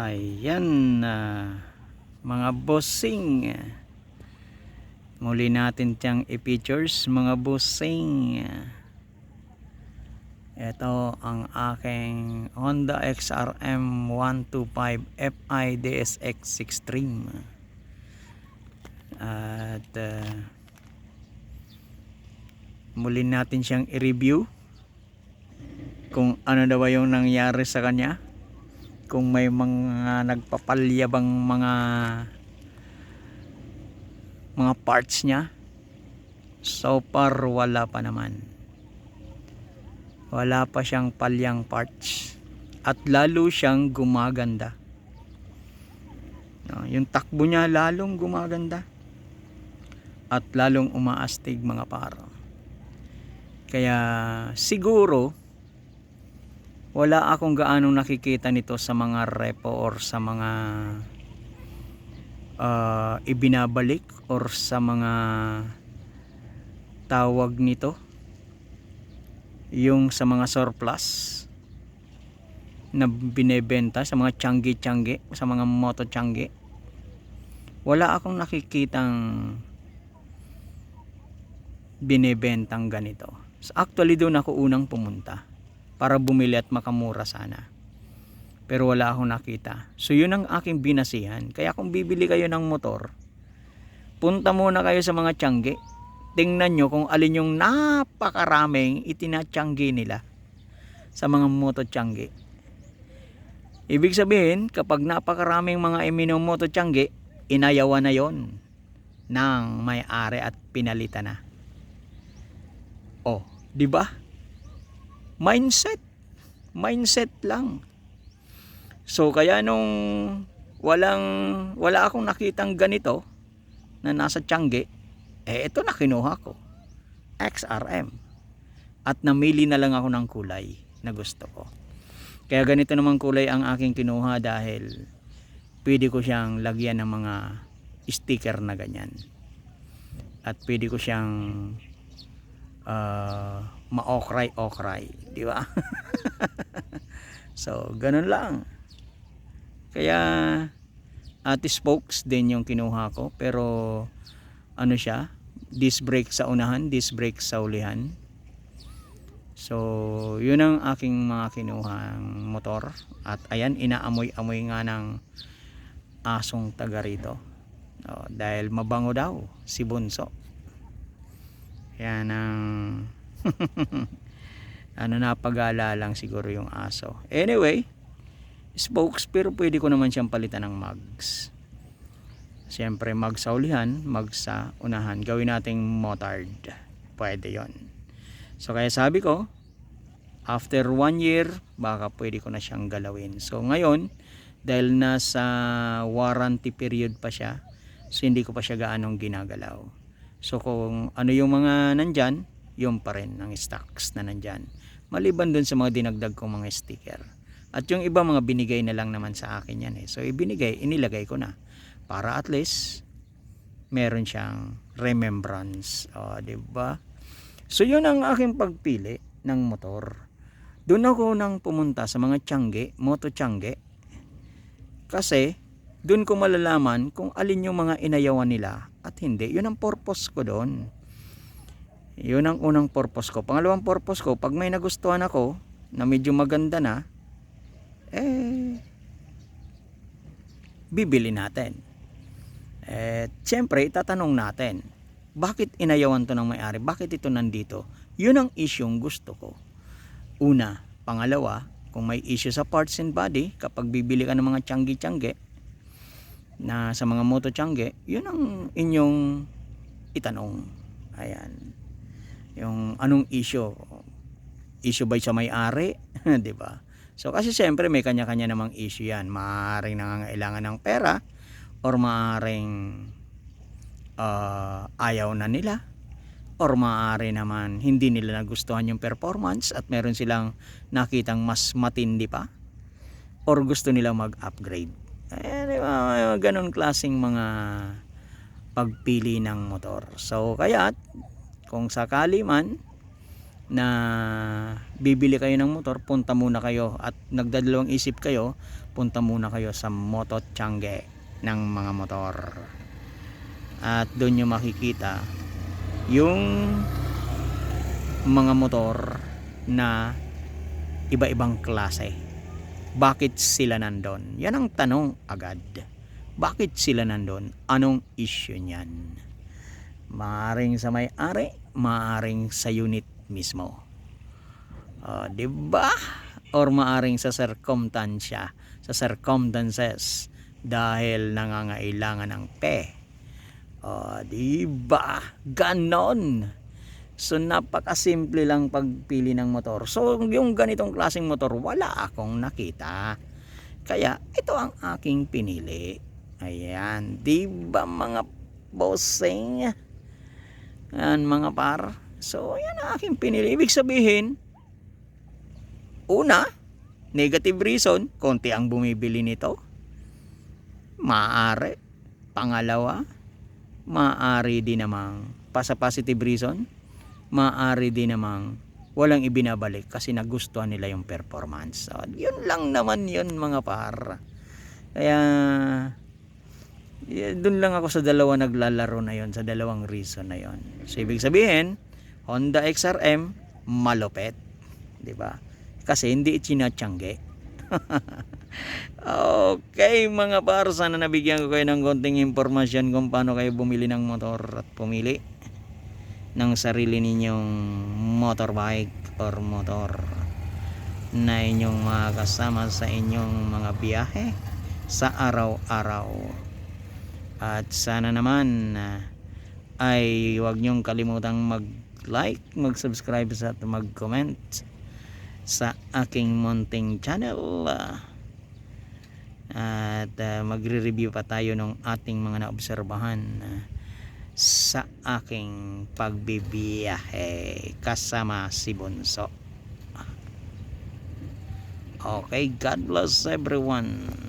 Ayan na mga bossing. Muli natin tiyang i-features mga bossing. Ito ang aking Honda XRM 125 Fi DSX Extreme. At uh, muli natin siyang i-review kung ano daw yung nangyari sa kanya kung may mga nagpapalyabang mga mga parts niya so far wala pa naman. Wala pa siyang palyang parts. At lalo siyang gumaganda. No, yung takbo niya lalong gumaganda. At lalong umaastig mga paro kaya siguro wala akong gaanong nakikita nito sa mga repo or sa mga uh, ibinabalik or sa mga tawag nito. Yung sa mga surplus na binebenta sa mga tiyanggi-tiyanggi sa mga moto tiyanggi wala akong nakikitang binebentang ganito. Actually doon ako unang pumunta para bumili at makamura sana. Pero wala akong nakita. So yun ang aking binasihan. Kaya kung bibili kayo ng motor, punta muna kayo sa mga tiyangge. Tingnan nyo kung alin yung napakaraming itinatiyangge nila sa mga moto tiyangge. Ibig sabihin, kapag napakaraming mga moto tiyangge, inayawan na yon ng may-ari at pinalitan na. Oh, di ba? Mindset. Mindset lang. So kaya nung walang wala akong nakitang ganito na nasa Tiangge eh ito na kinuha ko. XRM at namili na lang ako ng kulay na gusto ko. Kaya ganito naman kulay ang aking kinuha dahil pwede ko siyang lagyan ng mga sticker na ganyan. At pwede ko siyang uh, maokray-okray, di ba? so, ganun lang. Kaya at spokes din yung kinuha ko, pero ano siya, disc brake sa unahan, disc brake sa ulihan. So, yun ang aking mga kinuhang motor. At ayan, inaamoy-amoy nga ng asong taga rito. Oh, dahil mabango daw si Bunso. Yan ang ano napagala lang siguro yung aso. Anyway, spokes pero pwede ko naman siyang palitan ng mugs. Siyempre mag sa ulihan, mag sa unahan. Gawin nating motard. Pwede yon. So kaya sabi ko, after one year, baka pwede ko na siyang galawin. So ngayon, dahil nasa warranty period pa siya, so hindi ko pa siya gaanong ginagalaw. So kung ano yung mga nandyan, yung pa rin ang stocks na nandyan. Maliban dun sa mga dinagdag kong mga sticker. At yung iba mga binigay na lang naman sa akin yan eh. So ibinigay, inilagay ko na. Para at least meron siyang remembrance. O, di ba? So yun ang aking pagpili ng motor. Doon ako nang pumunta sa mga tiyangge, moto tiyangge. Kasi doon ko malalaman kung alin yung mga inayawan nila at hindi. Yun ang purpose ko doon. Yun ang unang purpose ko. Pangalawang purpose ko, pag may nagustuhan ako na medyo maganda na, eh, bibili natin. Eh, siyempre, itatanong natin, bakit inayawan to ng may-ari? Bakit ito nandito? Yun ang isyong gusto ko. Una, pangalawa, kung may issue sa parts and body, kapag bibili ka ng mga tiyanggi-tiyanggi, na sa mga moto tiyangge, yun ang inyong itanong. Ayan. Yung anong issue? Issue ba sa may-ari? 'Di ba? So kasi siyempre may kanya-kanya namang issue 'yan. Maaring nangangailangan ng pera or maaring uh, ayaw na nila or maaari naman hindi nila nagustuhan yung performance at meron silang nakitang mas matindi pa or gusto nilang mag-upgrade eh, di ba, ganun klaseng mga pagpili ng motor. So, kaya kung sakali man na bibili kayo ng motor, punta muna kayo at nagdadalawang isip kayo, punta muna kayo sa Moto Changge ng mga motor. At doon nyo makikita yung mga motor na iba-ibang klase. Bakit sila nandun? Yan ang tanong agad. Bakit sila nandun? Anong issue niyan? Maaring sa may-ari, maaring sa unit mismo. Ah, 'di ba? Or maaring sa circumstansya, sa circumstances dahil nangangailangan ng pe. Ah, 'di ba? Ganon. So napakasimple lang pagpili ng motor. So yung ganitong klaseng motor wala akong nakita. Kaya ito ang aking pinili. Ayan, 'di ba mga bossing? Ayan mga par. So yan ang aking pinili. Ibig sabihin, una, negative reason, konti ang bumibili nito. Maaari. Pangalawa, maaari din namang pasa positive reason, maaari din namang walang ibinabalik kasi nagustuhan nila yung performance. So, yun lang naman yun mga par. Kaya yeah, dun lang ako sa dalawa naglalaro na yon sa dalawang reason na yon. So ibig sabihin, Honda XRM malupet, 'di ba? Kasi hindi itsinatsyangge. okay mga par, sana nabigyan ko kayo ng konting impormasyon kung paano kayo bumili ng motor at pumili ng sarili ninyong motorbike or motor na inyong makakasama sa inyong mga biyahe sa araw-araw. At sana naman ah, ay huwag niyong kalimutang mag-like, mag-subscribe at mag-comment sa aking munting channel. At ah, magre-review pa tayo ng ating mga naobserbahan ah, sa aking pagbibiyahe kasama si Bunso. Okay, God bless everyone.